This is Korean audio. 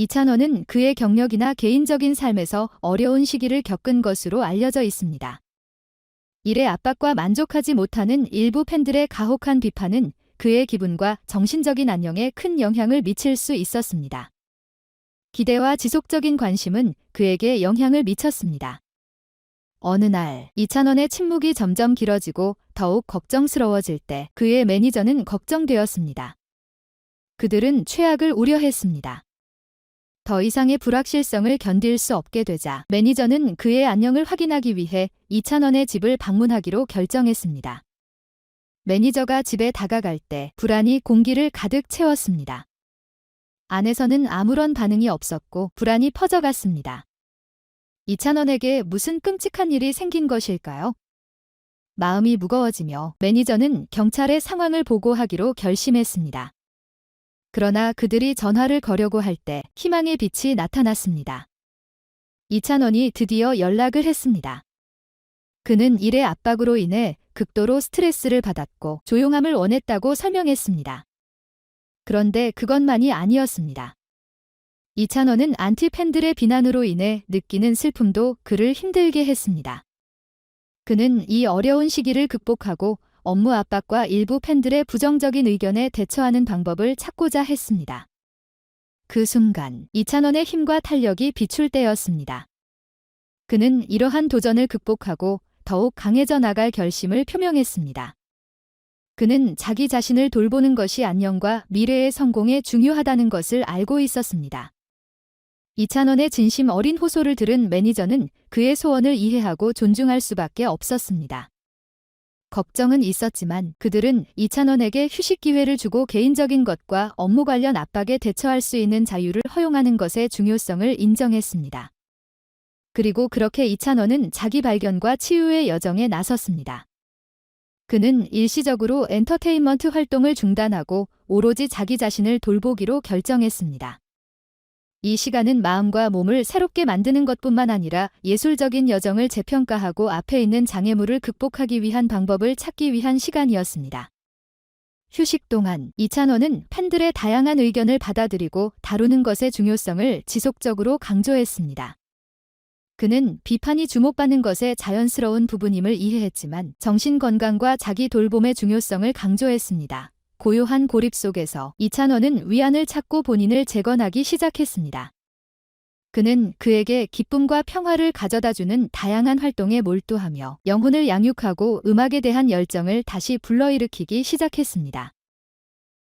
이찬원은 그의 경력이나 개인적인 삶에서 어려운 시기를 겪은 것으로 알려져 있습니다. 일의 압박과 만족하지 못하는 일부 팬들의 가혹한 비판은 그의 기분과 정신적인 안녕에 큰 영향을 미칠 수 있었습니다. 기대와 지속적인 관심은 그에게 영향을 미쳤습니다. 어느 날 이찬원의 침묵이 점점 길어지고 더욱 걱정스러워질 때 그의 매니저는 걱정되었습니다. 그들은 최악을 우려했습니다. 더 이상의 불확실성을 견딜 수 없게 되자 매니저는 그의 안녕을 확인하기 위해 이찬원의 집을 방문하기로 결정했습니다. 매니저가 집에 다가갈 때 불안이 공기를 가득 채웠습니다. 안에서는 아무런 반응이 없었고 불안이 퍼져갔습니다. 이찬원에게 무슨 끔찍한 일이 생긴 것일까요? 마음이 무거워지며 매니저는 경찰에 상황을 보고하기로 결심했습니다. 그러나 그들이 전화를 거려고 할 때 희망의 빛이 나타났습니다. 이찬원이 드디어 연락을 했습니다. 그는 일의 압박으로 인해 극도로 스트레스를 받았고 조용함을 원했다고 설명했습니다. 그런데 그것만이 아니었습니다. 이찬원은 안티 팬들의 비난으로 인해 느끼는 슬픔도 그를 힘들게 했습니다. 그는 이 어려운 시기를 극복하고 업무 압박과 일부 팬들의 부정적인 의견에 대처하는 방법을 찾고자 했습니다. 그 순간 이찬원의 힘과 탄력이 비출 때였습니다. 그는 이러한 도전을 극복하고 더욱 강해져 나갈 결심을 표명했습니다. 그는 자기 자신을 돌보는 것이 안녕과 미래의 성공에 중요하다는 것을 알고 있었습니다. 이찬원의 진심 어린 호소를 들은 매니저는 그의 소원을 이해하고 존중할 수밖에 없었습니다. 걱정은 있었지만 그들은 이찬원에게 휴식 기회를 주고 개인적인 것과 업무 관련 압박에 대처할 수 있는 자유를 허용하는 것의 중요성을 인정했습니다. 그리고 그렇게 이찬원은 자기 발견과 치유의 여정에 나섰습니다. 그는 일시적으로 엔터테인먼트 활동을 중단하고 오로지 자기 자신을 돌보기로 결정했습니다. 이 시간은 마음과 몸을 새롭게 만드는 것뿐만 아니라 예술적인 여정을 재평가하고 앞에 있는 장애물을 극복하기 위한 방법을 찾기 위한 시간이었습니다. 휴식 동안 이찬원은 팬들의 다양한 의견을 받아들이고 다루는 것의 중요성을 지속적으로 강조했습니다. 그는 비판이 주목받는 것의 자연스러운 부분임을 이해했지만 정신 건강과 자기 돌봄의 중요성을 강조했습니다. 고요한 고립 속에서 이찬원은 위안을 찾고 본인을 재건하기 시작했습니다. 그는 그에게 기쁨과 평화를 가져다주는 다양한 활동에 몰두하며 영혼을 양육하고 음악에 대한 열정을 다시 불러일으키기 시작했습니다.